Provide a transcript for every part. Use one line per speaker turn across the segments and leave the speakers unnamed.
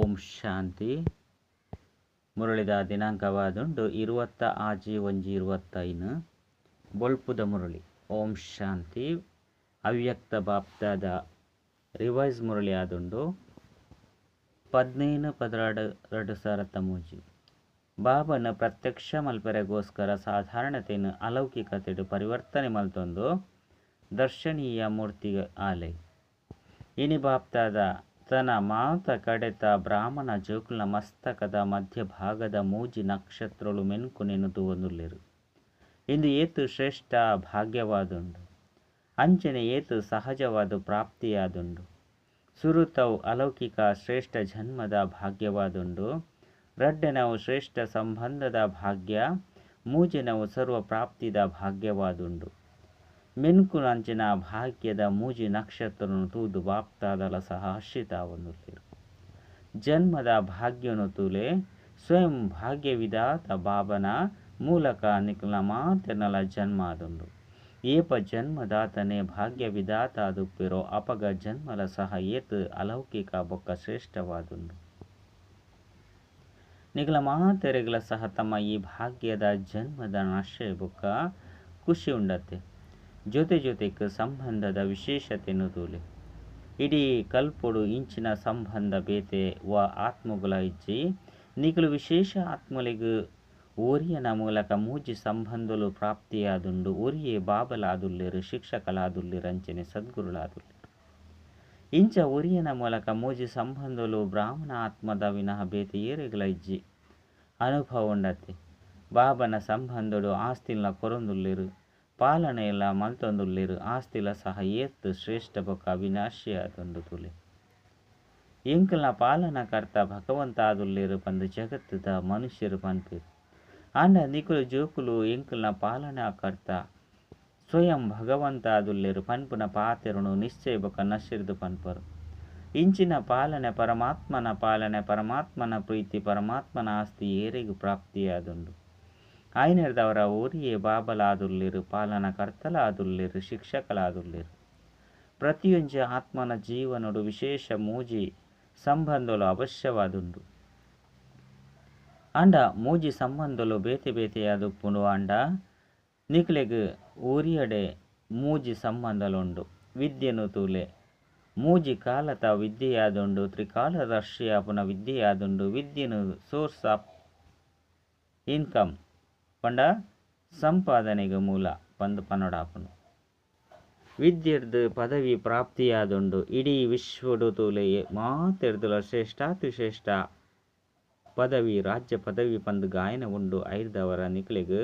ಓಂ ಶಾಂತಿ. ಮುರಳಿದ ದಿನಾಂಕವಾದುಂಡು ಇರುವತ್ತ ಆಜಿ ಒಂಜಿ ಇರುವತ್ತೈನು. ಬೊಲ್ಪುದ ಮುರಳಿ, ಓಂ ಶಾಂತಿ. ಅವ್ಯಕ್ತ ಬಾಪ್ತಾದ ರಿವೈಸ್ ಮುರಳಿ ಆದುಂಡು ಪದ್ನೈನು ಪದರಾಡು ಎರಡು ಸಾವಿರದ ಮೂಜಿ. ಬಾಬನ ಪ್ರತ್ಯಕ್ಷ ಮಲ್ಪರೆಗೋಸ್ಕರ ಸಾಧಾರಣತೆಯನ್ನು ಅಲೌಕಿಕತೆಡು ಪರಿವರ್ತನೆ ಮಲ್ತೊಂದು ದರ್ಶನೀಯ ಮೂರ್ತಿ ಆಲೆ. ಇನಿ ಬಾಪ್ತಾದ ತನ್ನ ಮಾತ ಕಡೆತ ಬ್ರಾಹ್ಮಣ ಜೋಕುಲ ಮಸ್ತಕದ ಮಧ್ಯಭಾಗದ ಮೂಜಿ ನಕ್ಷತ್ರಗಳು ಮೆನ್ಕು ನೆನುದು ಒಂದುಲ್ಲೆರು ಇಂದು ಏತು ಶ್ರೇಷ್ಠ ಭಾಗ್ಯವಾದುಂಡು ಅಂಚನೆ ಏತು ಸಹಜವಾದ ಪ್ರಾಪ್ತಿಯಾದುಂಡು ಸುರುತವು ಅಲೌಕಿಕ ಶ್ರೇಷ್ಠ ಜನ್ಮದ ಭಾಗ್ಯವಾದುಂಡು ರಡ್ಡನವು ಶ್ರೇಷ್ಠ ಸಂಬಂಧದ ಭಾಗ್ಯ. ಮೂಜಿನವು ಸರ್ವ ಪ್ರಾಪ್ತಿದ ಭಾಗ್ಯವಾದುಂಡು ಮೆನ್ಕುನಂಚಿನ ಭಾಗ್ಯದ ಮೂಜಿ ನಕ್ಷತ್ರನು ತೂದು ಬಾಪ್ತಾದಲ ಸಹ ಹರ್ಷಿತಾವನ್ನುಲ್ಲೇರು ಜನ್ಮದ ಭಾಗ್ಯನು ತೂಲೆ ಸ್ವಯಂ ಭಾಗ್ಯವಿದಾತ ಬಾಬನ ಮೂಲಕ ನಿಖಲ ಮಾತೆನಲ ಜನ್ಮ ಆದುಂಡು ಏಪ ಜನ್ಮದಾತನೇ ಭಾಗ್ಯವಿದಾತ ಅದುಪ್ಪಿರೋ ಅಪಗ ಜನ್ಮಲ ಸಹ ಏತ್ ಅಲೌಕಿಕ ಬೊಕ್ಕ ಶ್ರೇಷ್ಠವಾದುಂಡು. ನಿಗಲ ಮಾತೆರೆಗಳ ಸಹ ತಮ್ಮ ಈ ಭಾಗ್ಯದ ಜನ್ಮದ ನಶೆ ಬೊಕ್ಕ ಖುಷಿ ಉಂಡತೆ ಜೊತೆ ಜೊತೆಗೆ ಸಂಬಂಧದ ವಿಶೇಷತೆಯನ್ನು ತೂಲೆ ಇಡೀ ಕಲ್ಪೊಡು ಇಂಚಿನ ಸಂಬಂಧ ಬೇತೆ ವ ಆತ್ಮಗುಲ ಇಜ್ಜಿ. ನಿಗಳು ವಿಶೇಷ ಆತ್ಮಲಿಗು ಓರಿಯನ ಮೂಲಕ ಮೂಜಿ ಸಂಬಂಧಲು ಪ್ರಾಪ್ತಿಯಾದುಂಡು ಓರಿಯೇ ಬಾಬಲಾದುಲ್ಲೇರು, ಶಿಕ್ಷಕಲಾದುಲ್ಲಿರಂಚನೆ, ಸದ್ಗುರುಳಾದುಲ್ಲಿ. ಇಂಚ ಒರಿಯನ ಮೂಲಕ ಮೂಜಿ ಸಂಬಂಧಲು ಬ್ರಾಹ್ಮಣ ಆತ್ಮದ ವಿನಃ ಬೇತೆ ಏರೆಗಳ ಇಜ್ಜಿ. ಅನುಭವ ಉಂಡತೆ. ಬಾಬನ ಸಂಬಂಧಡು ಆಸ್ತಿಲ್ನ ಕೊರೊಂದುಲ್ಲೇರು ಪಾಲನೆಯೆಲ್ಲ ಮಲ್ತೊಂದುಲ್ಲಿರು ಆಸ್ತಿಲ ಸಹ ಏತ್ ಶ್ರೇಷ್ಠ ಬೊಕ ಅವಿನಾಶಿ ಆದೊಂದು ತುಲೆ. ಎಂಕಲ್ನ ಪಾಲನಕರ್ತ ಭಗವಂತ ಆದುಲ್ಲೇರು ಪಂದು ಜಗತ್ತದ ಮನುಷ್ಯರು ಪನ್ಪೇರು ಆಂಡ ನಿಕುಲು ಜೋಕುಲು ಎಂಕಲ್ನ ಪಾಲನಕರ್ತ ಸ್ವಯಂ ಭಗವಂತ ಆದುಲ್ಲೇರು ಪನ್ಪುನ ಪಾತೆರುಣು ನಿಶ್ಚಯ ಬೊಕ ನಶಿರ್ದು ಪನ್ಪರು. ಇಂಚಿನ ಪಾಲನೆ ಪರಮಾತ್ಮನ ಪಾಲನೆ ಪರಮಾತ್ಮನ ಪ್ರೀತಿ ಪರಮಾತ್ಮನ ಆಸ್ತಿ ಏರೆಗೂ ಪ್ರಾಪ್ತಿಯಾದುಂಡು. ಆಯ್ನೆರ್ದವರ ಊರಿಯೇ ಬಾಬಲಾದುಲ್ಲಿರು, ಪಾಲನಕರ್ತಲಾದುಲ್ಲಿರು, ಶಿಕ್ಷಕಲಾದುಲ್ಲಿರು. ಪ್ರತಿಯೊಂದು ಆತ್ಮನ ಜೀವನಡು ವಿಶೇಷ ಮೂಜಿ ಸಂಬಂಧಲು ಅವಶ್ಯವಾದುಂಡು ಅಂಡ ಮೂಜಿ ಸಂಬಂಧಲು ಬೇತೆ ಬೇತೆಯಾದುಪ್ಪುಂಡು ಅಂಡ, ನಿಕ್ಲೆಗ್ ಊರಿಯಡೆ ಮೂಜಿ ಸಂಬಂಧಲುಂಡು ವಿದ್ಯೆನು ತೂಲೆ. ಮೂಜಿ ಕಾಲತ ವಿದ್ಯೆಯಾದುಂಡು ತ್ರಿಕಾಲದರ್ಶಿಯಾಪುನ ವಿದ್ಯೆಯಾದುಂಡು ವಿದ್ಯೆನು ಸೋರ್ಸ್ ಆಫ್ ಇನ್ಕಮ್. ಪಂಡ ಸಂಪಾದನೆಗೆ ಮೂಲ ಪಂದು ಪನ್ನಡಾಪನು. ವಿದ್ಯೆರ್ದು ಪದವಿ ಪ್ರಾಪ್ತಿಯಾದುಂಡು ಇಡೀ ವಿಶ್ವಡು ತೂಲೆ ಮಾತೆರ್ದುಲ ಶ್ರೇಷ್ಠಾತಿಶ್ರೇಷ್ಠ ಪದವಿ, ರಾಜ್ಯ ಪದವಿ ಪಂದು ಗಾಯನ ಉಂಡು ಐರ್ದವರ ನಿಕ್ಲೆಗ್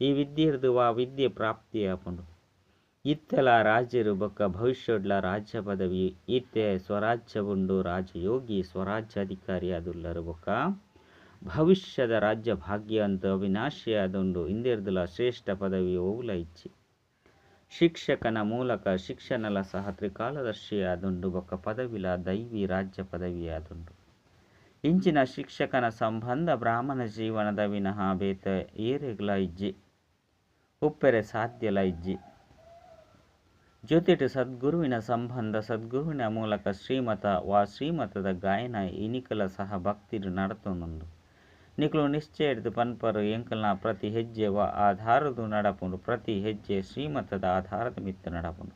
ಈ ವಿದ್ಯೆರ್ದು ವಾ ವಿದ್ಯೆ ಪ್ರಾಪ್ತಿಯಾಪುಂಡು. ಇತ್ತೆಲ ರಾಜ್ಯರು ಬೊಕ್ಕ ಭವಿಷ್ಯಡ್ಲ ರಾಜ್ಯ ಪದವಿ, ಇತ್ತೆ ಸ್ವರಾಜ್ಯ ಉಂಡು ರಾಜಯೋಗಿ ಸ್ವರಾಜ್ಯಾಧಿಕಾರಿ ಆದುಲ್ಲರು ಬೊಕ್ಕ ಭವಿಷ್ಯದ ರಾಜ್ಯ ಭಾಗ್ಯ ಅಂತ ಅವಿನಾಶಿ ಹಿಂದಿರ್ದಲ ಶ್ರೇಷ್ಠ ಪದವಿ ಓವುಲ ಇಚ್ಛೆ ಶಿಕ್ಷಕನ ಮೂಲಕ ಶಿಕ್ಷಣಲ ಸಹ ತ್ರಿಕಾಲದರ್ಶಿ ಆದುಂಡು ಬೊಕ್ಕ ಪದವಿಲ ದೈವಿ ರಾಜ್ಯ ಪದವಿ ಆದುಂಡು. ಇಂಚಿನ ಶಿಕ್ಷಕನ ಸಂಬಂಧ ಬ್ರಾಹ್ಮಣ ಜೀವನದ ವಿನಃ ಬೇತ ಏರೆಗ್ಲ ಇಜ್ಜಿ, ಉಪ್ಪೆರೆ ಸಾಧ್ಯಲ ಇಜ್ಜಿ. ಜೊತೆಟು ಸದ್ಗುರುವಿನ ಸಂಬಂಧ ಸದ್ಗುರುವಿನ ಮೂಲಕ ಶ್ರೀಮತ ವಾ ಶ್ರೀಮತದ ಗಾಯನ ಇನಿಕಲ ಸಹ ಭಕ್ತಿರು ನಡತೊಂದುಂಡು. ನಿಕಲು ನಿಶ್ಚಯಡ್ದು ಪನ್ಪರು ಎಂಕಲ್ನ ಪ್ರತಿ ಹೆಜ್ಜೆ ವ ಆಧಾರದು ನಡಪುಂಡು ಪ್ರತಿ ಹೆಜ್ಜೆ ಶ್ರೀಮತದ ಆಧಾರದ ಮಿತ್ತ ನಡಪುಂಡು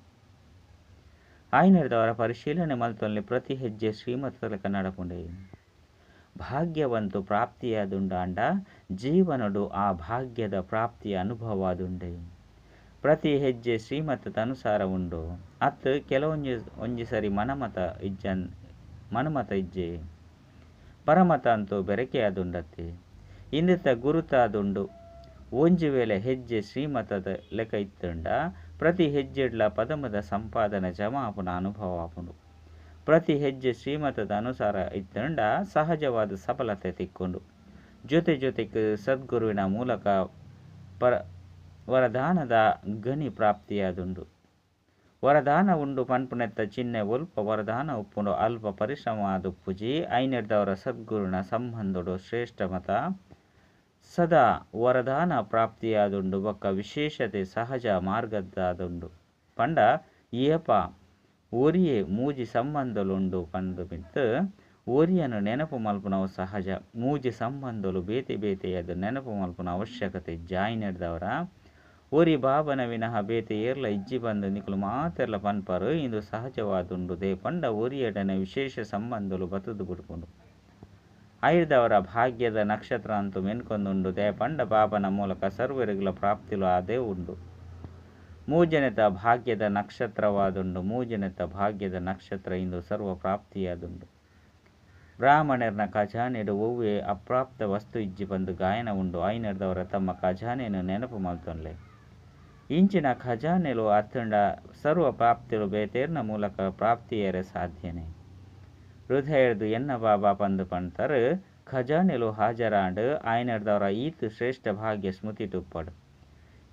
ಆಯ್ನೆಡ್ದವರ ಪರಿಶೀಲನೆ ಮಲ್ತೊಲ್ಲಿ ಪ್ರತಿ ಹೆಜ್ಜೆ ಶ್ರೀಮತದಲಕ ನಡಪುಂಡೆ ಭಾಗ್ಯವಂತು ಪ್ರಾಪ್ತಿಯಾದುಂಡಾಂಡ ಜೀವನಡು ಆ ಭಾಗ್ಯದ ಪ್ರಾಪ್ತಿಯ ಅನುಭವಾದುಂಡೆ ಪ್ರತಿ ಹೆಜ್ಜೆ ಶ್ರೀಮತದ ಅನುಸಾರ ಉಂಡು ಅತ್ ಕೆಲವೊಂಜಿ ಒಂಜಿ ಸರಿ ಮನಮತ ಇಜ್ಜನ್ ಮನಮತ ಇಜ್ಜೆ ಪರಮತ ಅಂತೂ ಬೆರಕೆಯಾದುಂಡತ್ತೆ ಇಂದಿತ ಗುರುತಾದುಂಡು. ಒಂಜಿ ವೇಳೆ ಹೆಜ್ಜೆ ಶ್ರೀಮತದ ಲೆಕ್ಕ ಇತ್ತುಂಡ ಪ್ರತಿ ಹೆಜ್ಜೆಡ್ಲ ಪದಮದ ಸಂಪಾದನೆ ಜಮಾಪುನ ಅನುಭವ ಆಪುಂಡು ಪ್ರತಿ ಹೆಜ್ಜೆ ಶ್ರೀಮತದ ಅನುಸಾರ ಇತ್ತುಂಡ ಸಹಜವಾದ ಸಫಲತೆ ತಿಕ್ಕೊಂಡು. ಜೊತೆ ಜೊತೆಗೆ ಸದ್ಗುರುವಿನ ಮೂಲಕ ಪರ, ವರದಾನದ ಗಣಿ ಪ್ರಾಪ್ತಿಯಾದುಂಡು. ವರದಾನ ಉಂಡು ಪನ್ಪುನೆತ್ತ ಚಿಹ್ನೆ ಒಲ್ಪ ವರದಾನ ಉಪ್ಪುಂಡು, ಅಲ್ಪ ಪರಿಶ್ರಮ ಆದುಪ್ಪುಜಿ, ಐನೆಡ್ದವರ ಸದ್ಗುರುನ ಸಂಬಂಧಡು ಶ್ರೇಷ್ಠ ಮತ ಸದಾ ವರದಾನ ಪ್ರಾಪ್ತಿಯಾದುಂಡು, ಬೊಕ್ಕ ವಿಶೇಷತೆ ಸಹಜ ಮಾರ್ಗದಾದುಂಡು ಪಂಡ, ಏಪ, ಓರಿಯೇ ಮೂಜಿ ಸಂಬಂಧಲುಂಡು ಪಂದು ಬಿತ್ತು ಓರಿಯನ್ನು ನೆನಪು ಮಲ್ಪನವು ಸಹಜ, ಮೂಜಿ ಸಂಬಂಧಲು ಬೇತೆ ಬೇತೆಯದು ನೆನಪು ಮಲ್ಪನ ಅವಶ್ಯಕತೆ ಜಾಯಿ ನಡೆದವರ ಓರಿ ಬಾಬನ ವಿನಃ ಬೇತೆ ಏರ್ಲ ಇಜ್ಜಿ ಬಂದು ನಿಕುಲು ಮಾತೆರ್ಲ ಪನ್ಪರು, ಇಂದು ಸಹಜವಾದುಂಡು ದೇ ಪಂಡ, ಓರಿಯಡನೆ ವಿಶೇಷ ಸಂಬಂಧಲು ಬತದು ಬಿಡ್ಕೊಂಡು ಐದವರ ಭಾಗ್ಯದ ನಕ್ಷತ್ರ ಅಂತೂ ಮೆನ್ಕೊಂದುಂಡು ದೇ ಪಂಡ ಬಾಬನ ಮೂಲಕ ಸರ್ವರಿಗಳ ಪ್ರಾಪ್ತಿಲು ಆದೇ ಉಂಡು ಮೂಜನೆತ ಭಾಗ್ಯದ ನಕ್ಷತ್ರವಾದುಂಡು ಮೂಜನೆತ ಭಾಗ್ಯದ ನಕ್ಷತ್ರ ಇಂದು ಸರ್ವ ಪ್ರಾಪ್ತಿಯಾದುಂಡು ಬ್ರಾಹ್ಮಣರ್ನ ಖಜಾನೆಡು ಒವ್ವೆ ಅಪ್ರಾಪ್ತ ವಸ್ತು ಇಜ್ಜಿ ಬಂದು ಗಾಯನ ಉಂಡು ಆಯ್ನರ್ದವರ ತಮ್ಮ ಖಜಾನೆಯನ್ನು ನೆನಪು ಮಲ್ತೊನ್ಲೆ ಇಂಚಿನ ಖಜಾನೆಲು ಅತ್ತಂಡ ಸರ್ವ ಪ್ರಾಪ್ತಿಲು ಬೇತೇರ್ನ ಮೂಲಕ ಪ್ರಾಪ್ತಿಯರೆ ಸಾಧ್ಯನೆ. ಹೃದಯದು ಎನ್ನ ಬಾಬಾ ಪಂದು ಪಂತರು ಖಜಾನೆಲು ಹಾಜರಾಂಡ್, ಆಯ್ನರ್ದವರ ಈತ್ ಶ್ರೇಷ್ಠ ಭಾಗ್ಯ ಸ್ಮೃತಿ ತುಪ್ಪಡು.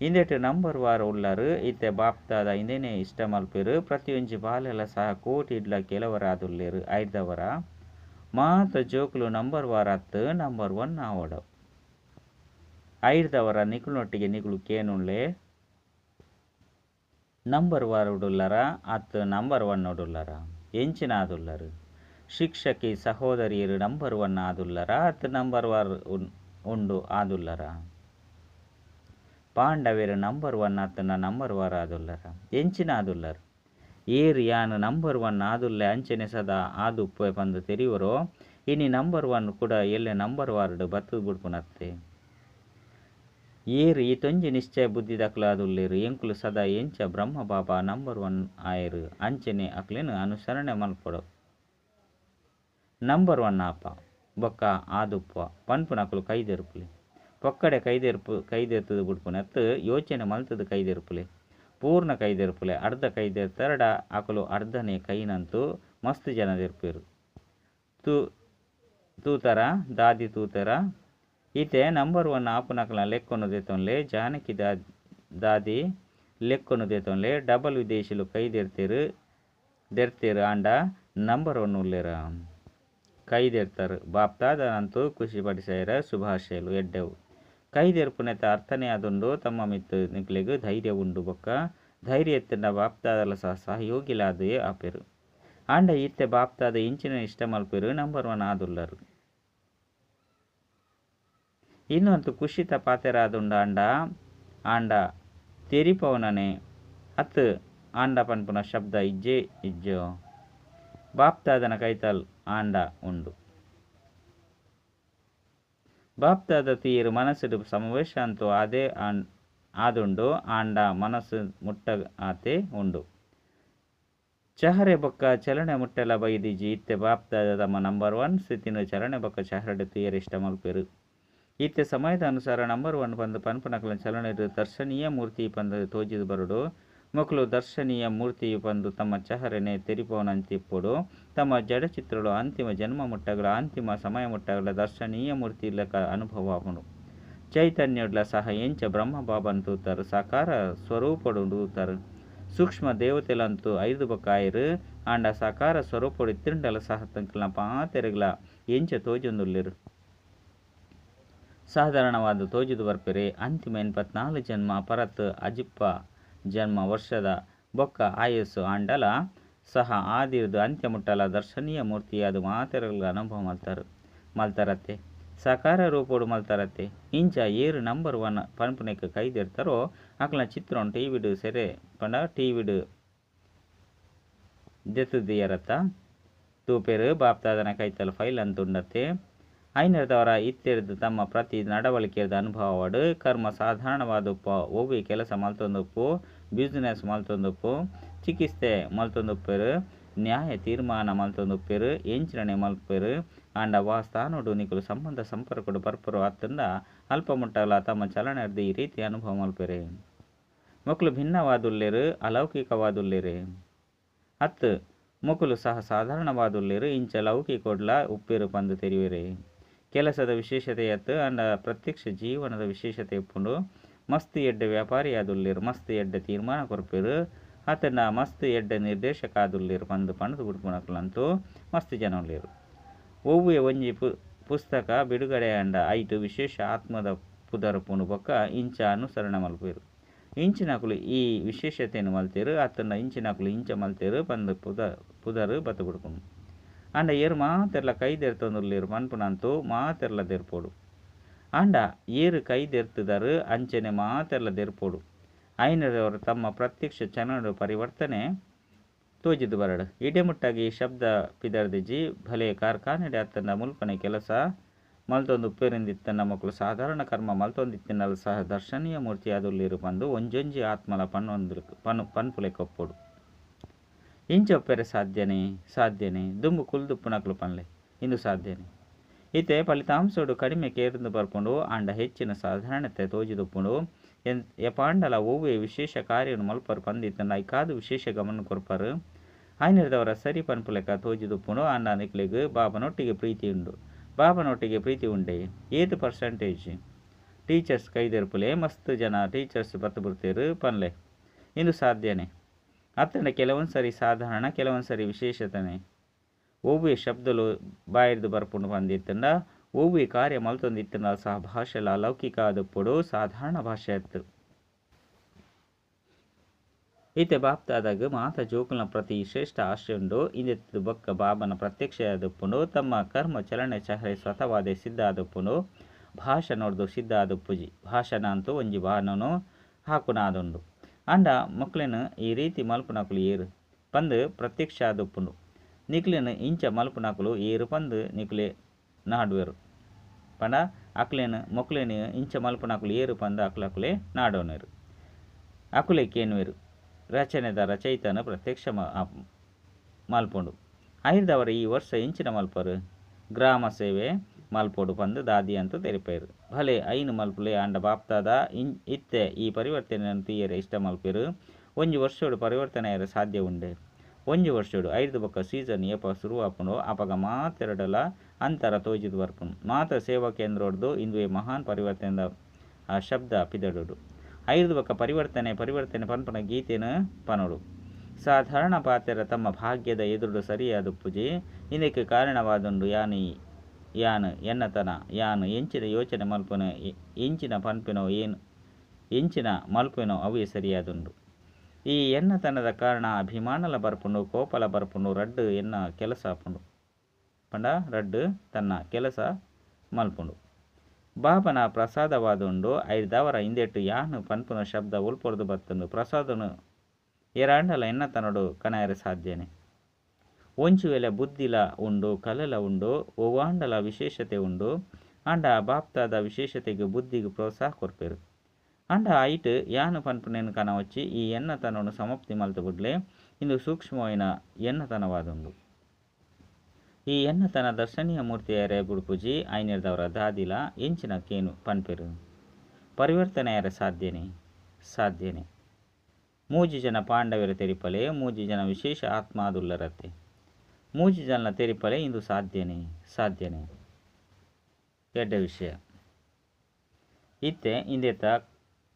ಇಂದೆಟ್ ನಂಬರ್ ವಾರ ಉಳ್ಳರು, ಇತ್ತೆ ಬಾಪ್ತಾದ ಇಂದೇನೆ ಇಷ್ಟ ಮಲ್ಪಿರು ಪ್ರತಿಯೊಂಜಿ ಬಾಲೆಲ್ಲ ಸಹ ಕೋಟಿ ಇಡ್ಲ ಕೆಲವರಾದುಲ್ಲೇರು ಐದವರ? ಮಾತ ಜೋಕ್ಲು ನಂಬರ್ ವಾರ ಹತ್ತು ನಂಬರ್ ಒನ್ ಆವಡ. ಐದವರ ನಿಕುಲೊಟ್ಟಿಗೆ ನಿಗಳು ಕೇನುಳ್ಳೆ? ನಂಬರ್ ವಾರ ಉಡುಲ್ಲರ ಅತ್ತು ನಂಬರ್ ಒನ್ ಉಡುಲ್ಲರ ಎಂಚಿನ ಆದುಲ್ಲರು ಶಿಕ್ಷಕಿ ಸಹೋದರಿಯರು ನಂಬರ್ ಒನ್ ಆದುಲ್ಲರ ಅತ್ತು ನಂಬರ್ ವರ್ ಉಂಡು ಆದುಲ್ಲರ. ಪಾಂಡವೇರು ನಂಬರ್ ಒನ್ ಆತನ ನಂಬರ್ ವರ್ ಆದುಲ್ಲರ. ಎಂಚಿನ ಆದುಲ್ಲರ್? ಏರ್ ಯಾನು ನಂಬರ್ ಒನ್ ಆದುಲ್ಲೆ ಅಂಚನೆ ಸದಾ ಆದು ಬಂದು ತೆರೆಯುವರು, ಇನಿ ನಂಬರ್ ಒನ್ ಕೂಡ ಎಲ್ಲೆ ನಂಬರ್ ವಾರ್ಡ್ ಬತ್ತು ಬಿಡ್ಕೊನತ್ತೆ ಏರು ಈ ತೊಂಜಿ ನಿಶ್ಚಯ ಬುದ್ಧಿ ದಕ್ಲಾದುಲ್ಲೇರು ಎಂಕುಲು ಸದಾ ಎಂಚ ಬ್ರಹ್ಮ ಬಾಬಾ ನಂಬರ್ ಒನ್ ಆಯರು, ಅಂಚನೆ ಅಕ್ಲೇನು ಅನುಸರಣೆ ಮಲ್ಪಡು. ನಂಬರ್ ಒನ್ ಆಪ ಬೊಕ್ಕ ಆದುಪ್ಪ. ಪನ್ಪುನಕುಲು ಕೈದೆರುಪುಲಿ. ಪೊಕ್ಕಡೆ ಕೈದೆರ್ಪು, ಕೈದೆರ್ತದು ಬಿಡ್ಪುನತ್ತು ಯೋಚನೆ ಮಲ್ತದು ಕೈದೆರ್ಪುಲೆ. ಪೂರ್ಣ ಕೈದೆರ್ಪುಲೆ. ಅರ್ಧ ಕೈದೆರ್ತಾರಡ ಅಕಲು ಅರ್ಧನೇ ಕೈನಂತೂ ಮಸ್ತ್ ಜನ ದೆರ್ಪಿರು. ತೂ, ತೂತರ, ದಾದಿ ತೂತರ. ಈತೆ ನಂಬರ್ ಒನ್ ಆಪುನಕಲ ಲೆಕ್ಕೊನು ದೇತೊನ್ಲೆ, ಜಾನಕಿ ದಾ, ದಾದಿ ಲೆಕ್ಕೊನು ದೇತೊನ್ಲೆ ಡಬಲ್ ವಿದೇಶಿಲು ಕೈದೆರ್ತಿರು, ದೆರ್ತಿರು ಆಂಡ ನಂಬರ್ ಒನ್ ಉಲ್ಲೇರ. ಕೈದೆರ್ತಾರು. ಬಾಪ್ತಾದನಂತೂ ಖುಷಿ ಪಡಿಸ್ಯಾರ ಶುಭಾಶಯಲು ಎಡ್ಡೆವು. ಕೈದೆರ್ಪುನೆತ ಅರ್ಥನೇ ಆದುಂಡು ತಮ್ಮ ಮಿತ್ತು ನಿಕ್ಲೆಗ್ ಧೈರ್ಯ ಉಂಡು ಬೊಕ್ಕ. ಧೈರ್ಯ ಎತ್ತಿನ ಬಾಪ್ತಾದಲ ಸಹ ಸಹಯೋಗಿಲಾದಯೇ ಆಪೆರು. ಆಂಡ ಇತ್ತೆ ಬಾಪ್ತಾದ ಇಂಚಿನ ಇಷ್ಟ ಮಲ್ಪೆರು ನಂಬರ್ ಒನ್ ಆದುಲ್ಲರು. ಇನ್ನೊಂದು ಕುಶಿತ ಪಾತೆರಾದುಂಡ ಆಂಡ. ಆಂಡ ತೆರಿಪವನನೆ. ಅತ್ ಆಂಡ ಪನ್ಪುನ ಶಬ್ದ ಇಜ್ಜೆ. ಇಜ್ಜೋ. ಬಾಪ್ತಾದನ ಕೈತಲ್ ಆಂಡ ಉಂಡು. ಬಾಪ್ತಾದ ತೀರು ಮನಸ್ಸು ಸಮವೇಶ ಅಂತೂ ಅದೇ ಆದುಂಡು, ಆಂಡ ಮನಸ್ಸು ಮುಟ್ಟ ಆತೆ ಉಂಡು. ಚಹರೆ ಬೊಕ್ಕ ಚಲನೆ ಮುಟ್ಟೆಲ ಬೈದಿಜಿ, ಇತ್ತೆ ಬಾಪ್ತಾದ ತಮ್ಮ ನಂಬರ್ ಒನ್ ಸ್ಥಿತಿನ ಚಲನೆ ಬೊಕ್ಕ ಚಹರಡೆ ತೀಯರ್ ಇಷ್ಟ ಮಲ್ಪೆರು ಇತ್ತೆ ಸಮಯದ ಅನುಸಾರ ನಂಬರ್ ಒನ್ ಬಂದು ಪನ್ಪನಕಲ ಚಲನೆ ದರ್ಶನೀಯ ಮೂರ್ತಿ ಪಂದು ತೋಜಿದು ಬರುಡು. ಮಕ್ಕಳು ದರ್ಶನೀಯ ಮೂರ್ತಿ ಬಂದು ತಮ್ಮ ಚಹರೆನೆ ತೆರಿಪವನಂತಿಪ್ಪುಡು ತಮ್ಮ ಜಡಚಿತ್ರಗಳು ಅಂತಿಮ ಜನ್ಮ ಮುಟ್ಟಗಳ ಅಂತಿಮ ಸಮಯ ಮುಟ್ಟಗಳ ದರ್ಶನೀಯ ಮೂರ್ತಿ ಲೆಕ್ಕ ಅನುಭವ ಆಗುಂಡು ಚೈತನ್ಯಡ್ಲ ಸಹ ಎಂಚ ಬ್ರಹ್ಮ ಬಾಬನ್ ತೂತರು ಸಾಕಾರ ಸ್ವರೂಪಡು ಸೂಕ್ಷ್ಮ ದೇವತೆಲಂತೂ ಐದು ಬಕಾಯರು. ಆಂಡ ಸಾಕಾರ ಸ್ವರೂಪಡು ತಿಂಡಲ ಸಹ ತಂಕಲ್ನ ಪಾತೆರೆಗಳ ಎಂಚ ತೋಜೊಂದುಲ್ಲಿರು ಸಾಧಾರಣವಾದ ತೋಜುದು ಬರ್ಪೆರೆ. ಅಂತಿಮ ಎನ್ಪತ್ನಾಲ್ಕು ಜನ್ಮ ಪರತ್ ಅಜಿಪ್ಪ ಜನ್ಮ ವರ್ಷದ ಬೊಕ್ಕ ಆಯಸ್ಸು ಆಂಡಲ. ಸಹ ಆದಿರ್ದು ಅಂತ್ಯ ಮುಟ್ಟಲ ದರ್ಶನೀಯ ಮೂರ್ತಿಯಾದ ಮಾತೆರಗಳ ಅನುಭವ ಮಲ್ತಾರು ಮಲ್ತಾರತ್ತೆ. ಸಕಾರ ರೂಪೋಡು ಮಲ್ತಾರತ್ತೆ. ಇಂಚ ಏರು ನಂಬರ್ ಒನ್ ಪನ್ಪುನೆಕ್ ಕೈದಿರ್ತಾರೋ ಅಕ್ಲ ಚಿತ್ರ ಟಿವಿಡು ಸೆರೆ ಪಂಡ ಟಿವಿಡು ದೆತ್ತುದಿಯರತ್ತ. ತೂಪೆರು ಬಾಪ್ತಾದನ ಕೈತಲ್ ಫೈಲ್ ಅಂತುಂಡತ್ತೆ ಐನರದವರ ಇತ್ತೆರ್ದು ತಮ್ಮ ಪ್ರತಿ ನಡವಳಿಕೆದ ಅನುಭವವಾಡು. ಕರ್ಮ ಸಾಧಾರಣವಾದುಪ್ಪ ಓವಿ ಕೆಲಸ ಮಲ್ತೊಂದುಪ್ಪು ಬಿಸ್ನೆಸ್ ಮಲ್ತೊಂದುಪ್ಪು, ಚಿಕಿತ್ಸೆ ಮಲ್ತೊಂದುಪ್ಪರು, ನ್ಯಾಯ ತೀರ್ಮಾನ ಮಲ್ತೊಂದುಪ್ಪೆರು ಎಂಚಿರಣೆ ಮಲ್ಪೆರು. ಆಂಡ ವಾಸ್ತಾನುಡು ನಿಕುಲು ಸಂಬಂಧ ಸಂಪರ್ಕಡು ಬರ್ಪರು. ಅತ್ತಂದ ಅಲ್ಪ ಮುಟ್ಟಲ ತಮ್ಮ ಚಲನೆರ್ದು ಈ ರೀತಿ ಅನುಭವ ಮಲ್ಪೆರೆ. ಮಕ್ಕಳು ಭಿನ್ನವಾದುಲ್ಲೆರು, ಅಲೌಕಿಕವಾದುಲ್ಲೆರೆ. ಅತ್ತು ಮುಕುಲು ಸಹ ಸಾಧಾರಣವಾದುಲ್ಲೆರು, ಇಂಚ ಲೌಕಿಕೊಡ್ಲ ಉಪ್ಪೇರು ಪಂದು ತೆರಿವೆರೆ ಕೆಲಸದ ವಿಶೇಷತೆಯತ್ತು ಅಂಡ ಪ್ರತ್ಯಕ್ಷ ಜೀವನದ ವಿಶೇಷತೆ ಇಪ್ಪುಂಡು ಮಸ್ತ್ ಎಡ್ಡೆ ವ್ಯಾಪಾರಿ ಆದುಲ್ಲೇರು ಮಸ್ತ್ ಎಡ್ಡೆ ತೀರ್ಮಾನ ಕೊರ್ಪೆರು. ಆತನ ಮಸ್ತ್ ಎಡ್ಡೆ ನಿರ್ದೇಶಕ ಆದುಲ್ಲೇರು ಪಂದು ಪಣದು ಬಿಡ್ಪುಣಕ್ಲಂತೂ ಮಸ್ತ್ ಜನ ಉಳ್ಳಿರು ಒವ್ವೆ ಒಂಜಿ ಪು, ಪುಸ್ತಕ ಬಿಡುಗಡೆ ಅಂಡ ಐಟು ವಿಶೇಷ ಆತ್ಮದ ಪುದರಪುಣು ಬೊಕ್ಕ ಇಂಚ ಅನುಸರಣೆ ಮಲ್ಪಿರು. ಇಂಚಿನಕುಲು ಈ ವಿಶೇಷತೆಯನ್ನು ಮಲ್ತಿರು ಆತನ ಇಂಚಿನಕುಲು ಇಂಚ ಮಲ್ತಿರು ಪಂದು ಪುದ, ಪುದರು ಬತ್ತು ಬಿಡ್ಕೊಂಡು ಅಂಡ ಏರು ಮಾತೆರ್ಲ ಕೈದೆರ್ತೊಂದುಲ್ಲೇರು ಮಾ ಮಾತೆರ್ಲ ದೇರ್ಪೋಡು. ಅಂಡ ಏರು ಕೈದೆರ್ತುದರು ಅಂಚನೆ ಮಾತೆರ್ಲ ದೆರ್ಪೋಡು. ಐನರವರು ತಮ್ಮ ಪ್ರತ್ಯಕ್ಷ ಚನಡು ಪರಿವರ್ತನೆ ತೋಜಿದು ಬರಡು. ಇಡೆಮುಟ್ಟಾಗಿ ಶಬ್ದ ಪಿದರ್ದಿಜಿ, ಭಲೆ ಕಾರ್ಖಾನೆಡೆ ಅತ್ತಂದ ಮುಲ್ಪನೆ ಕೆಲಸ ಮಲ್ತೊಂದು ಉಪ್ಪೇರಿಂದಿತ್ತನ ಮಕ್ಕಳು ಸಾಧಾರಣ ಕರ್ಮ ಮಲ್ತೊಂದಿತ್ತಿನಲ್ಲಿ ಸಹ ದರ್ಶನೀಯ ಮೂರ್ತಿ ಅದುಲ್ಲಿರು ಬಂದು ಒಂಜೊಂಜಿ ಆತ್ಮಲ ಪನ್ನೊಂದು ಪನ್ ಪನ್ಪುಲೆ ಕೊಪ್ಪೊಡು. ಇಂಚೊಪ್ಪೆರೆ ಸಾಧ್ಯನೆ ಸಾಧ್ಯನೆ. ದುಂಬು ಕುಲ್ದುಪ್ಪುನಕ್ಲು ಪನ್ಲೆ. ಇಂದು ಸಾಧ್ಯನೆ. ಇತ್ತೆ ಫಲಿತಾಂಶಡು ಕಡಿಮೆ ಕೇರಿಂದು ಬರ್ಕೊಂಡು ಆಂಡ ಹೆಚ್ಚಿನ ಸಾಧಾರಣತೆ ತೋಜಿದುಪ್ಪುಂಡು. ಎನ್ ಎಪಾಂಡಲ ಓವೆ ವಿಶೇಷ ಕಾರ್ಯವನ್ನು ಮಲ್ಪರು ಪಂದಿತ್ತಂಡ ಐಕಾದು ವಿಶೇಷ ಗಮನ ಕೊರ್ಪರು. ಆಯ್ನಿರದವರ ಸರಿ ಪನ್ಪುಲೆಕ ತೋಜಿದುಪ್ಪುಂಡು. ಆಂಡ ನಿಕ್ಲೆಗ್ ಬಾಬನೊಟ್ಟಿಗೆ ಪ್ರೀತಿ ಉಂಡು. ಬಾಬನೊಟ್ಟಿಗೆ ಪ್ರೀತಿ ಉಂಡೆ. ಏತು ಪರ್ಸೆಂಟೇಜ್. ಟೀಚರ್ಸ್ ಕೈದೆರ್ಪುಲೆ ಮಸ್ತ್ ಜನ ಟೀಚರ್ಸ್ ಬತ್ತು ಬರ್ತೀರು ಪನ್ಲೆ. ಇಂದು ಸಾಧ್ಯನೆ. ಅತ್ತಂಡ ಕೆಲವೊಂದು ಸರಿ ಸಾಧಾರಣ, ಕೆಲವೊಂದು ಸರಿ ವಿಶೇಷತನೆ. ಓವಿ ಶಬ್ದಲು ಬಾಯಿರ್ದು ಬರ್ಪುಂಡು ಬಂದಿತ್ತಂಡ ಓವಿ ಕಾರ್ಯ ಮಲ್ತೊಂದಿತ್ತಂಡ ಸಹ ಭಾಷೆಲ ಅಲೌಕಿಕ ಆದಪ್ಪುಡು ಸಾಧಾರಣ ಭಾಷೆ ಇತ್ತು ಈತೆ ಬಾಪ್ತಾದಾಗ ಮಾತ ಜೋಕುಲ್ನ ಪ್ರತಿ ಶ್ರೇಷ್ಠ ಆಶ್ರಯುಂಡು ಇಂದೆತ್ತು ಬೊಕ್ಕ ಬಾಬನ ಪ್ರತ್ಯಕ್ಷ ಆದಪ್ಪುಂಡು, ತಮ್ಮ ಕರ್ಮ ಚಲನೆ ಚಹರೆ ಸ್ವತವಾದೆ ಸಿದ್ಧ ಆದಪ್ಪುಂಡು, ಭಾಷ ನೋಡ್ದು ಸಿದ್ಧ ಆದಪ್ಪುಜಿ, ಭಾಷಣ ಅಂತೂ ಒಂಜಿ ಬಾನನು ಹಾಕುನಾದುಂಡು. ಅಂಡ ಮಕ್ಕಳನ್ನು ಈ ರೀತಿ ಮಲ್ಪುನಕುಲು ಏರು, ಪಂದು ಪ್ರತ್ಯಕ್ಷ ಆದಪ್ಪುಂಡು ನಿಕ್ಲೆನು ಇಂಚ ಮಲ್ಪುನಕುಲು ಏರು, ಪಂದು ನಿಕ್ಲೆ ನಾಡುವೆರು. ಪಂಡ ಅಕ್ಲೇನು ಮೊಕ್ಲೇನು ಇಂಚ ಮಲ್ಪುನಕುಲು ಏರು, ಪಂದು ಅಕ್ಲಕುಲೆ ನಾಡೋನರು. ಅಕುಲೆ ಕೇನುವೆರು. ರಚನೆದ ರಚಯಿತನ ಪ್ರತ್ಯಕ್ಷ ಮಲ್ಪುಂಡು. ಐದವರ ಈ ವರ್ಷ ಇಂಚಿನ ಮಲ್ಪರು ಗ್ರಾಮ ಸೇವೆ ಮಲ್ಪೋಡು ಪಂದ್ ದಾದಿ ಅಂತ ತೆರಿಪೇರು. ಭಲೆ ಐನು ಮಲ್ಪುಲೆ ಆಂಡ ಬಾಪ್ತಾದ ಇನ್ ಇತ್ತೆ ಈ ಪರಿವರ್ತನೆಯನ್ನು ತೀಯರೆ ಇಷ್ಟ ಮಲ್ಪೇರು. ಒಂಜಿ ಪರಿವರ್ತನೆ ಪರಿವರ್ತನೆಯರ ಸಾಧ್ಯ ಉಂಡೆ. ಒಂಜಿ ವರ್ಷಡು ಐದು ಬೊಕ್ಕ ಸೀಸನ್ ಏಪ ಶುರುವಾಪುಂಡು ಅಪಗ ಮಾತೆರಡಲ ಅಂತರ ತೋಜಿದ್ ಬರ್ಪುಂಡು ಮಾತ್ರ ಸೇವಾ ಕೇಂದ್ರದ್ದು ಇಂದುವೆ ಮಹಾನ್ ಪರಿವರ್ತನೆದ ಶಬ್ದ ಪಿದಡುಡು. ಐದು ಬೊಕ್ಕ ಪರಿವರ್ತನೆ ಪರಿವರ್ತನೆ ಪನ್ಪನ ಗೀತೆನ ಪನೋಡು. ಸಾಧಾರಣ ಪಾತೆರ ತಮ್ಮ ಭಾಗ್ಯದ ಎದುರು ಸರಿಯಾದ ಪೂಜೆ ಇದಕ್ಕೆ ಕಾರಣವಾದುಂಡು ಯಾನಿ ಯಾನು, ಎನ್ನತನ, ಯಾನು, ಎಂಚಿನ ಯೋಚನೆ ಮಲ್ಪನ ಎಂಚಿನ ಪನ್ಪಿನೋ, ಏನು, ಎಂಚಿನ ಮಲ್ಪಿನೋ, ಅವೇ ಸರಿಯಾದುಂಡು ಈ ಎನ್ನತನದ ಕಾರಣ ಅಭಿಮಾನಲ ಬರ್ಪುಂಡು, ಕೋಪಲ ಬರ್ಪುಂಡು, ರಡ್ಡು ಎನ್ನ ಕೆಲಸ ಆಪುಂಡು ಪಂಡ, ರಡ್ಡು ತನ್ನ ಕೆಲಸ ಮಲ್ಪುಂಡು. ಬಾಬನ ಪ್ರಸಾದವಾದುಂಡು ಐದವರ ಹಿಂದೆಟ್ಟು ಯಾನು ಪನ್ಪುನ ಶಬ್ದ ಉಲ್ಪೊರ್ದು ಬತ್ತುಂಡು. ಪ್ರಸಾದನು ಎರಾಂಡಲ ಎನ್ನತನಡು ಕನಾಯರ ಸಾಧ್ಯನೆ ಒಂಚುವೆಲ ಬುದ್ಧಿಲ ಉಂಡು, ಕಲಲ ಉಂಡು ಒವಾಂಡಲ ವಿಶೇಷತೆ ಉಂಡು. ಅಂಡ ಬಾಪ್ತಾದ ವಿಶೇಷತೆಗೆ ಬುದ್ಧಿಗೆ ಪ್ರೋತ್ಸಾಹ ಕೊರ್ಪೇರು. ಅಂಡ ಐಟ್ ಯಾನು ಪನ್ಪುನೇನು ಕನ ವಚ್ಚಿ ಈ ಎನ್ನತನವನ್ನು ಸಮಾಪ್ತಿ ಮಲ್ತುಬಿಡ್ಲೆ ಇಂದು ಸೂಕ್ಷ್ಮವೈನ ಎನ್ನತನವಾದುಂಡು ಈ ಎನ್ನತನ ದರ್ಶನೀಯ ಮೂರ್ತಿಯರೆ ಗುಡ್ಪುಜಿ, ಐನಿರ್ದವರ ದಾದಿಲ, ಎಂಚಿನ ಕೇನು ಪನ್ಪೆರು. ಪರಿವರ್ತನೆಯರ ಸಾಧ್ಯನೆ ಸಾಧ್ಯನೆ. ಮೂಜಿ ಜನ ಪಾಂಡವರ ತೆರಿಪಲೆ ಮೂಜಿ ಜನ ವಿಶೇಷ ಆತ್ಮಾದುಲ್ಲರತೆ ಮೂಜಿ ಜನ ತೆರಿಪಲೆ ಇಂದು ಸಾಧ್ಯನೇ ಸಾಧ್ಯನೇ? ಎಡ್ಡ ವಿಷಯ. ಇತ್ತೆ ಇಂದೆತ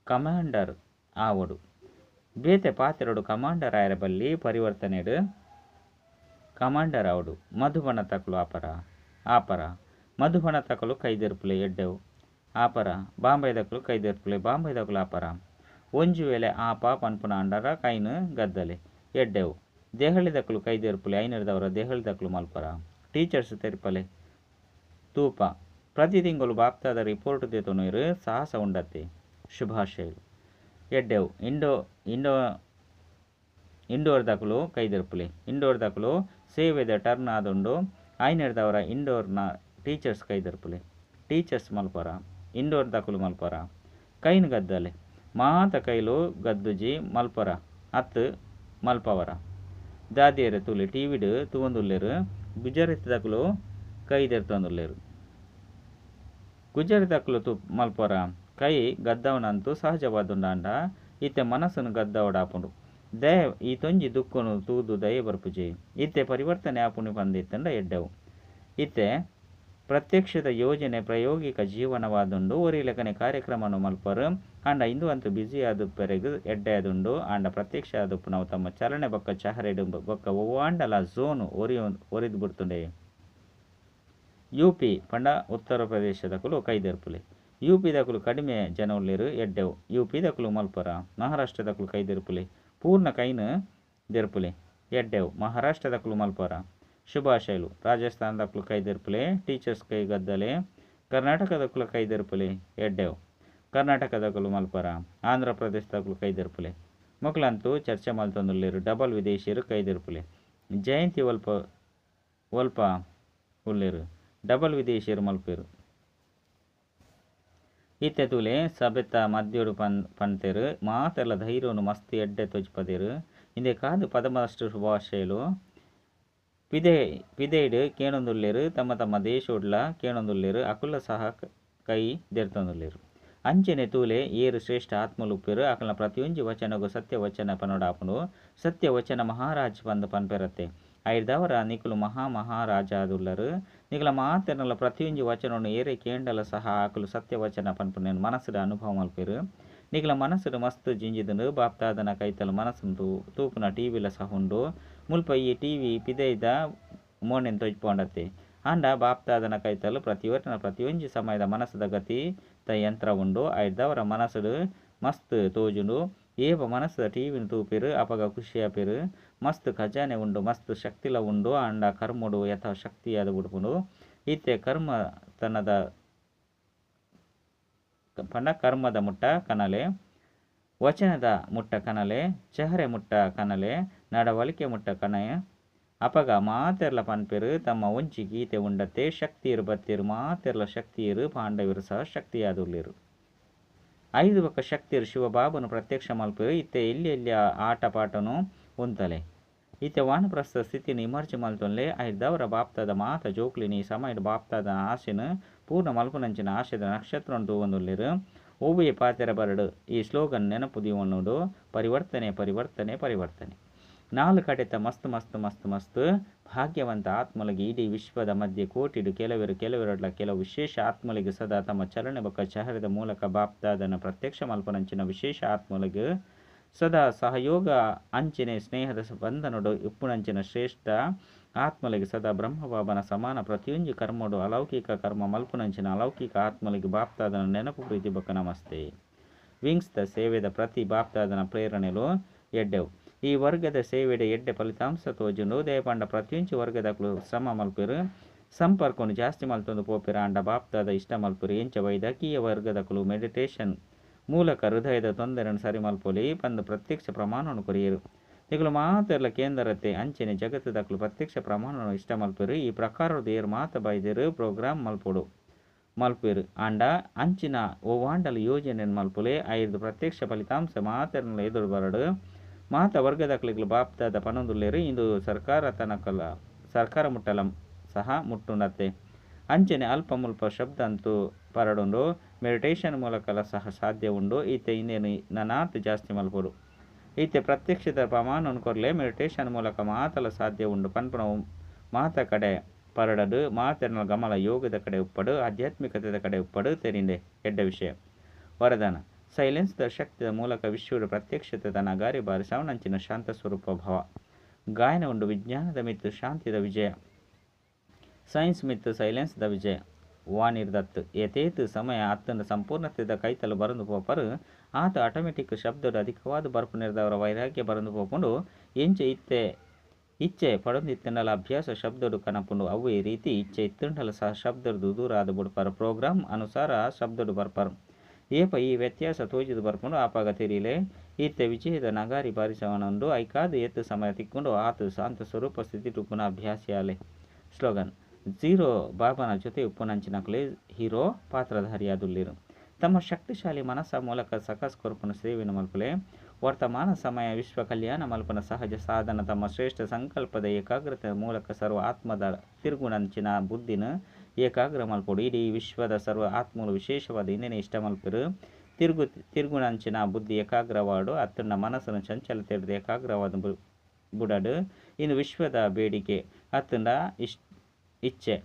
ಕಮಾಂಡರ್ ಆವಡು. ಬೇತೆ ಪಾತ್ರೆಡು ಕಮಾಂಡರ್ ಆಯರ ಬಲ್ಲಿ ಪರಿವರ್ತನೆಡು ಕಮಾಂಡರ್ ಆವಡು, ಮಧುಬನ ತಕಲು ಆಪರ. ಆಪರ, ಮಧುಬನ ತಕಲು ಕೈದೆರ್ಪುಲೆ ಎಡ್ಡೆವು. ಆಪರ ಬಾಂಬೈದಕಲು ಕೈದೆರ್ಪುಲೆ ದಕ್ಕಲು ಆಪರ. ಒಂಜು ವೇಳೆ ಆಪ ಪನ್ಪುನ ಅಂಡರ ಕೈನು ಗದ್ದಲೆ, ಎಡ್ಡೆವು. ದೇಹಳಿದಕಲು ಕೈದೆರ್ಪುಲೆ ಐನರ್ದವರ ದೇಹಳಿದಕಲು ಮಲ್ಪರ. ಟೀಚರ್ಸ್ ತೆರ್ಪಲೆ. ತೂಪ. ಪ್ರತಿ ತಿಂಗಳು ಬಾಪ್ತಾದ ರಿಪೋರ್ಟ್ ದೇತೊನೂರು ಸಾಹಸ ಉಂಡತ್ತೆ. ಶುಭಾಶಯಗಳು. ಎಡ್ಡೆವು. ಇಂಡೋ ಇಂಡೋ ಇಂಡೋರ್ ದಾಖಲು ಕೈದೆರ್ಪುಲೆ ಇಂಡೋರ್ ದಕಲು ಸೇವೆದ ಟರ್ನ್ ಆದುಂಡು, ಐನೆರ್ದವರ ಇಂಡೋರ್ನ ಟೀಚರ್ಸ್ ಕೈದರ್ಪುಲೆ ಟೀಚರ್ಸ್ ಮಲ್ಪರ. ಇಂಡೋರ್ ದಾಖಲು ಮಲ್ಪರ. ಕೈನ್ ಗದ್ದಲೆ. ಮಾತ ಕೈಲು ಗದ್ದುಜಿ ಮಲ್ಪರ. ಅತ್ತು ಮಲ್ಪವರ. ದಾದಿಯರ ತುಲಿ, ಟಿವಿಡು ತೂಂದುಲ್ಲೆರು ಗುಜರಾತ್ ದಕಲು ಕೈದೆರ್ತೊಂದುಲ್ಲೆರು ಗುಜರಾತ್ ದಾಖಲು ತು ಮಲ್ಪರ ಕೈ ಗದ್ದವನಂತೂ ಸಹಜವಾದುಂಡಾಂಡ, ಇತ್ತೆ ಮನಸ್ಸನ್ನು ಗದ್ದವಡಾಪುಂಡು. ದಯ, ಈ ತೊಂಜಿ ದುಃಖನು ತೂದು ದಯ ಬರ್ಪುಜಿ. ಇತ್ತೆ ಪರಿವರ್ತನೆ ಆಪುಣಿ ಬಂದಿತ್ತಂಡ ಎಡ್ಡವು. ಇತ್ತೆ ಪ್ರತ್ಯಕ್ಷದ ಯೋಜನೆ ಪ್ರಾಯೋಗಿಕ ಜೀವನವಾದುಂಡು ಒರಿಲೆಕನೆ ಕಾರ್ಯಕ್ರಮನು ಮಲ್ಪರು. ಆಂಡ ಇಂದು ಅಂತೂ ಬ್ಯುಸಿ ಆದ ಪೆರೆಗು ಎಡ್ಡೆ ಆದುಂಡು ಆಂಡ ಪ್ರತ್ಯಕ್ಷ ಆದುಪ್ಪು ನಾವು ತಮ್ಮ ಚಲನೆ ಬೊಕ್ಕ ಚಹರೆಡು ಬೊಕ್ಕ ಒವ್ವಾಂಡಲ ಝೋನು ಒರಿ ಒರಿದು ಬಿಡ್ತುಂಡೆ. ಯು ಪಿ, ಪಂಡ ಉತ್ತರ ಪ್ರದೇಶದಕುಲು ಕೈದೆರ್ಪುಲೆ ಯು ದಕ್ಕಲು ಕಡಿಮೆ ಜನ ಉಳ್ಳೇರು ಎಡ್ಡೆವು. ಯು ದಕ್ಕಲು ಮಲ್ಪರ ಮಹಾರಾಷ್ಟ್ರದಕುಲು ಕೈದೆರ್ಪುಲೆ ಪೂರ್ಣ ಕೈನು ದೆರ್ಪುಲೆ ಎಡ್ಡೆವು. ಮಹಾರಾಷ್ಟ್ರದಕುಲು ಮಲ್ಪರ. ಶುಭಾಶಯಲು ರಾಜಸ್ಥಾನದ ಕುಲಕ ಐದರ್ಪಲೆ ಟೀಚರ್ಸ್ ಕೈ ಗದ್ದಲೆ, ಕರ್ನಾಟಕದ ಕುಲಕ ಐದರ್ಪಲೆ ಎಡ್ಡೆವು, ಕರ್ನಾಟಕದ ಕುಲು ಮಲ್ಪರ ಆಂಧ್ರ ಪ್ರದೇಶದ ಐದರ್ಪಲೆ ಮಕ್ಕಳಂತೂ ಚರ್ಚೆ ಮಲ್ತೊಂದುಲ್ಲೇರು ಡಬಲ್ ವಿದೇಶಿಯರು ಕೈದಿರ್ಪಲೆ ಜಯಂತಿ ಒಲ್ಪ ಒಲ್ಪ ಉಳ್ಳೇರು, ಡಬಲ್ ವಿದೇಶಿಯರು ಮಲ್ಪೇರು. ಇತ್ತೆ ತುಲೆ ಸಬೆತ ಮದ್ಯೋಡು ಪನ್, ಪಂತೆರು ಮಾತೆಲ್ಲ ಧೈರ್ಯವನ್ನು ಮಸ್ತ್ ಎಡ್ಡೆ ತೊಜ್ಪದೇರು. ಹಿಂದೆ ಕಾದು ಪದಮಷ್ಟು ಶುಭಾಶಯಲು ಪಿದೆ ಪಿದೇಡ್ ಕೇಣೊಂದುಲ್ಲೇರು ತಮ್ಮ ತಮ್ಮ ದೇಶೋಡ್ಲ ಕೇಣೊಂದುಲ್ಲೇರು ಅಕುಲ ಸಹ ಕೈ ದೆರ್ತೊಂದುಲ್ಲೇರು ಅಂಚನೆ ತೂಲೆ ಏರು ಶ್ರೇಷ್ಠ ಆತ್ಮಲುಪ್ಪೆರು ಅಕಲ ಪ್ರತಿಯೊಂಜಿ ವಚನಗೂ ಸತ್ಯ ವಚನ ಸತ್ಯವಚನ ಸತ್ಯ ವಚನ ಮಹಾರಾಜ್ ಪಂದ್ ಪನ್ಪೆರತ್ತೆ ಐರ್ದವರ ನಿಕುಲು ಮಹಾ ಮಹಾರಾಜಾದುಲ್ಲರು ನಿಕಲ ಮಾತೆನಲ ಪ್ರತಿಯೊಂಜಿ ವಚನವನ್ನು ಏರೆ ಕೇಂಡಲ ಸಹ ಆಕಲು ಸತ್ಯ ವಚನ ಪನ್ಪುನೇನು ಮನಸ್ಸುಡ ಅನುಭವ ಮಲ್ಪೆರು ನಿಕಲ ಮನಸ್ಸುಡು ಮಸ್ತ್ ಜಿಂಜಿದನು ಬಾಪ್ತಾದನ ಕೈತಲು ಮನಸ್ಸು ತೂಪುನ ಟಿವಿಲ ಸಹ ಉಂಡು ಮುಲ್ಪ ಈ ಟಿವಿ ಪಿದೈದ ಮೋನೆನ್ ತೊಜ್ಪೊಂಡತ್ತೆ ಆಂಡ ಬಾಪ್ತಾದನ ಕೈತಲು ಪ್ರತಿ ಒಟ್ಟಿನ ಪ್ರತಿಯೊಂಜಿ ಸಮಯದ ಮನಸ್ಸದ ಗತಿ ತ ಯಂತ್ರ ಉಂಡು. ಐದವರ ಮನಸ್ಸು ಮಸ್ತ್ ತೋಜುಂಡು. ಏಪ ಮನಸ್ಸದ ಟಿವಿನ ತೂಪಿರು, ಅಪಗ ಖುಷಿಯಾಪಿರು ಮಸ್ತ್ ಖಜಾನೆ ಉಂಡು, ಮಸ್ತ್ ಶಕ್ತಿಲ ಉಂಡು. ಆಂಡ ಕರ್ಮುಡು ಯಥ ಶಕ್ತಿಯಾದ ಉಡುಪುಂಡು. ಈತೆ ಕರ್ಮ ತನ್ನದ, ಪಂಡ ಕರ್ಮದ ಮುಟ್ಟ ಕನಲೆ. ವಚನದ ಮುಟ್ಟ ಕನಲೆ, ಚಹರೆ ಮುಟ್ಟ ಕನಲೆ, ನಡವಳಿಕೆ ಮುಟ್ಟ ಕನಯ. ಅಪಗ ಮಾತೆರ್ಲ ಪನ್ಪಿರು, ತಮ್ಮ ಒಂಚಿ ಗೀತೆ ಉಂಡತ್ತೆ ಶಕ್ತಿಯರು ಬತ್ತಿರು, ಮಾತೆರ್ಲ ಶಕ್ತಿಯರು ಪಾಂಡವಿರು ಸಹ ಶಕ್ತಿಯಾದುಲ್ಲಿರು ಐದು ಬಕ್ಕ ಶಕ್ತಿಯರು ಶಿವಬಾಬನು ಪ್ರತ್ಯಕ್ಷ ಮಲ್ಪಿರು, ಇತ್ತೆ ಎಲ್ಲಿ ಎಲ್ಲಿ ಆಟ ಪಾಠನು ಉಂತಲೆ. ಇತ್ತೆ ವಾನಪ್ರಸ್ಥ ಸ್ಥಿತಿನ ಇಮರ್ಜಿ ಮಲ್ತೊನ್ಲೆ ಐದವರ ಬಾಪ್ತದ ಮಾತ ಜೋಕ್ಲಿನಿ, ಸಮಯದ ಬಾಪ್ತದ ಆಸೆನು ಪೂರ್ಣ ಮಲ್ಪುನಂಚಿನ ಆಶೆದ ನಕ್ಷತ್ರ ತೂವೊಂದುಲ್ಲೆರು. ಓಬುಯ ಪಾತೆರ ಬರಡು. ಈ ಸ್ಲೋಗನ್ ನೆನಪುದಿವನ್ನುಡು ಪರಿವರ್ತನೆ ಪರಿವರ್ತನೆ ಪರಿವರ್ತನೆ. ನಾಲ್ಕು ಕಡೆತ ಮಸ್ತ್ ಮಸ್ತ್ ಮಸ್ತ್ ಮಸ್ತ್, ಭಾಗ್ಯವಂತ ಆತ್ಮಲಗಿ ಇಡೀ ವಿಶ್ವದ ಮಧ್ಯೆ ಕೋಟಿಡು ಕೆಲವರು ಕೆಲವರಡ್ಲ ಕೆಲವು ವಿಶೇಷ ಆತ್ಮಲಿಗೆ ಸದಾ ತಮ್ಮ ಚಲನೆ ಬಕ್ಕ ಚಹರದ ಮೂಲಕ ಬಾಪ್ತಾದನ ಪ್ರತ್ಯಕ್ಷ ಮಲ್ಪನಂಚಿನ ವಿಶೇಷ ಆತ್ಮಲಿಗೆ ಸದಾ ಸಹಯೋಗ, ಅಂಚಿನ, ಸ್ನೇಹದ ಬಂಧನೊಡು, ಇಪ್ಪುನಂಚಿನ ಶ್ರೇಷ್ಠ, ಆತ್ಮಲಿಗೆ ಸದಾ ಬ್ರಹ್ಮಬಾಬನ ಸಮಾನ ಪ್ರತಿಯೊಂದು ಕರ್ಮಡು, ಅಲೌಕಿಕ ಕರ್ಮ, ಮಲ್ಪುನಂಚಿನ ಅಲೌಕಿಕ ಆತ್ಮಲಿಗೆ ಬಾಪ್ತಾದನ ನೆನಪು ಪ್ರೀತಿ ಬಕ್ಕ ನಮಸ್ತೆ. ವಿಂಗ್ಸ್ ದ ಸೇವೆದ ಪ್ರತಿ ಬಾಪ್ತಾದನ ಪ್ರೇರಣೆಲು ಎಡ್ಡೆವು. ಈ ವರ್ಗದ ಸೇವೆಡೆ ಎಡ್ಡೆ ಫಲಿತಾಂಶ ತೋಜುಂಡು ದಯಪಂಡ ಪ್ರತಿಯೊಂದು ವರ್ಗದಕ್ಲು ಶ್ರಮ ಮಲ್ಪಿರು, ಸಂಪರ್ಕವನ್ನು ಜಾಸ್ತಿ ಮಲ್ತೊಂದು ಪೋಪಿರ, ಅಂಡ ಬಾಪ್ತಾದ ಇಷ್ಟ ಮಲ್ಪಿರು, ಎಂಚ ವೈದ್ಯಕೀಯ ವರ್ಗದಕುಲು ಮೆಡಿಟೇಷನ್ ಮೂಲಕ ಹೃದಯದ ತೊಂದರೆಯನ್ನು ಸರಿ ಮಲ್ಪೊಲಿ ಪಂದು ಪ್ರತ್ಯಕ್ಷ ಪ್ರಮಾಣವನ್ನು ಕೊರಿಯರು. ಇಗಳು ಮಾತೆರ್ಲ ಕೇಂದ್ರತೆ, ಅಂಚಿನ ಜಗತ್ತದಕ್ಲು ಪ್ರತ್ಯಕ್ಷ ಪ್ರಮಾಣವನ್ನು ಇಷ್ಟ ಮಲ್ಪಿರು ಈ ಪ್ರಕಾರದ ಏರು ಮಾತ ಬಾಯ್ದಿರು ಪ್ರೋಗ್ರಾಮ್ ಮಲ್ಪೊಡು. ಮಲ್ಪೇರು ಅಂಡ, ಅಂಚಿನ ಓವಾಂಡಲ ಯೋಜನೆ ಮಲ್ಪುಲೆ. ಐದು ಪ್ರತ್ಯಕ್ಷ ಫಲಿತಾಂಶ ಮಾತೆರ್ನ ಎದುರು ಬರಡು. ಮಾತ ವರ್ಗದಕ್ಲಿಗ್ಲು ಬಾಪ್ತಾದ ಪನೊಂದುಲ್ಲೇರು. ಇಂದು ಸರ್ಕಾರ ತನಕಲ ಸರ್ಕಾರ ಮುಟ್ಟಲ, ಸಹ ಮುಟ್ಟುಂಡತ್ತೆ. ಅಂಚನೆ ಅಲ್ಪ ಮುಲ್ಪ ಶಬ್ದ ಅಂತೂ ಪರಡುಂಡು ಮೆಡಿಟೇಷನ್ ಮೂಲಕಲ ಸಹ ಸಾಧ್ಯ ಉಂಡು. ಈತೆ ಇನ್ನೇನು ನನಾತ್ ಜಾಸ್ತಿ ಮಲ್ಪೊಡು ಈತೆ ಪ್ರತ್ಯಕ್ಷದ ಪ್ರಮಾಣ ಕೊರ್ಲೆ ಮೆಡಿಟೇಷನ್ ಮೂಲಕ ಮಾತಲ ಸಾಧ್ಯ ಉಂಡು. ಪನ್ಪುನ ಮಾತ ಕಡೆ ಪರಡದು ಮಾತೆರ್ನ ಗಮಲ ಯೋಗದ ಕಡೆ ಉಪ್ಪಡು, ಆಧ್ಯಾತ್ಮಿಕತೆದ ಕಡೆ ಉಪ್ಪಡು ತೆರಿಂಡೆ ಎಡ್ಡ ವಿಷಯ. ವರದಾನ ಸೈಲೆನ್ಸ್ ದ ಶಕ್ತಿಯ ಮೂಲಕ ವಿಶ್ವದ ಪ್ರತ್ಯಕ್ಷತೆ ತನ್ನ ಗಾರಿ ಬಾರಿ ಸವಣಂಚಿನ ಶಾಂತ ಸ್ವರೂಪ ಭಾವ. ಗಾಯನ ಉಂಡು ವಿಜ್ಞಾನದ ಮಿತ್ತು ಶಾಂತಿದ ವಿಜಯ. ಸೈನ್ಸ್ ಮಿತ್ತು ಸೈಲೆನ್ಸ್ ದ ವಿಜಯ. ವಾನಿರ್ದತ್ತು ಯಥೇತು ಸಮಯ ಅತ್ತನ ಸಂಪೂರ್ಣತೆದ ಕೈತಲು ಬರಂದು ಪೋಪರು. ಆತ ಆಟೋಮೆಟಿಕ್ ಶಬ್ದದ ಅಧಿಕವಾದ ಬರ್ಪು ನಿರ್ದವರ ವೈರಾಗ್ಯ ಬರಂದು ಪೋಪುಂಡು. ಎಂಚೆ ಇತ್ತೆ ಇಚ್ಛೆ ಪಡೊಂದಿತ್ತನಲ ಅಭ್ಯಾಸ ಶಬ್ದಡು ಕನಪುಂಡು. ಅವು ಈ ರೀತಿ ಇಚ್ಛೆ ಇತ್ತುಂಡಲ ಸಹ ಶಬ್ದರು ದೂರ ಆದ ಬುಡ್ಪರು. ಪ್ರೋಗ್ರಾಮ್ ಅನುಸಾರ ಶಬ್ದಡು ಬರ್ಪರ್. ಏಪ ಈ ವ್ಯತ್ಯಾಸ ತೋಜಿದು ಬರ್ಕೊಂಡು ಆಪಾಗ ತಿರಿಲೆ ಈತ ವಿಜಯದ ನಗಾರಿ ಬಾರಿಸವನೊಂದು. ಐಕಾದು ಎತ್ತು ಸಮಯ ತಿಕ್ಕೊಂಡು. ಆತ ಶಾಂತ ಸ್ವರೂಪ ಸ್ಥಿತಿ ಟುಪ್ಪುನ ಅಭ್ಯಾಸಿಯಾಲೆ. ಸ್ಲೋಗನ್. ಝೀರೋ ಬಾಬನ ಜೊತೆ ಉಪ್ಪುನಂಚಿನಕಲೆ ಹೀರೋ ಪಾತ್ರಧಾರಿಯಾದುಲ್ಲಿರು ತಮ್ಮ ಶಕ್ತಿಶಾಲಿ ಮನಸ್ಸ ಮೂಲಕ ಸಕಸ್ ಕೊರ್ಪನ ಸೇವಿನ ಮಲ್ಪಲೆ, ವರ್ತಮಾನ ಸಮಯ, ವಿಶ್ವ ಕಲ್ಯಾಣ ಮಲ್ಪನ ಸಹಜ ಸಾಧನ, ತಮ್ಮ ಶ್ರೇಷ್ಠ ಸಂಕಲ್ಪದ ಏಕಾಗ್ರತೆ ಮೂಲಕ ಸರ್ವ ಆತ್ಮದ ತಿರುಗುಣಂಚಿನ ಬುದ್ಧಿನ ಏಕಾಗ್ರ ಮಲ್ಪಡು. ಇಡೀ ವಿಶ್ವದ ಸರ್ವ ಆತ್ಮಲು ವಿಶೇಷವಾದ ಇನ್ನೇನೆ ಇಷ್ಟ ಮಲ್ಪರು. ತಿರುಗು ತಿರುಗುಣಂಚಿನ ಬುದ್ಧಿ ಏಕಾಗ್ರವಾಡು ಅತ್ತನ ಮನಸ್ಸನ್ನು ಚಂಚಲತೆ ಏಕಾಗ್ರವಾದ ಬುಡಡು. ಇನ್ನು ವಿಶ್ವದ ಬೇಡಿಕೆ ಅತ್ತಂಡ ಇಷ್ಟ ಇಚ್ಛೆ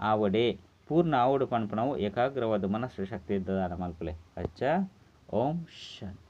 ಆವಡೆ ಪೂರ್ಣ ಆವಡು ಪನ್ಪುನವು ಏಕಾಗ್ರವಾದ ಮನಸ್ಸು ಶಕ್ತಿ ಇದ್ದದ ಮಲ್ಪಲೆ ಅಚ್ಚ ಓಂ ಶಾಂತಿ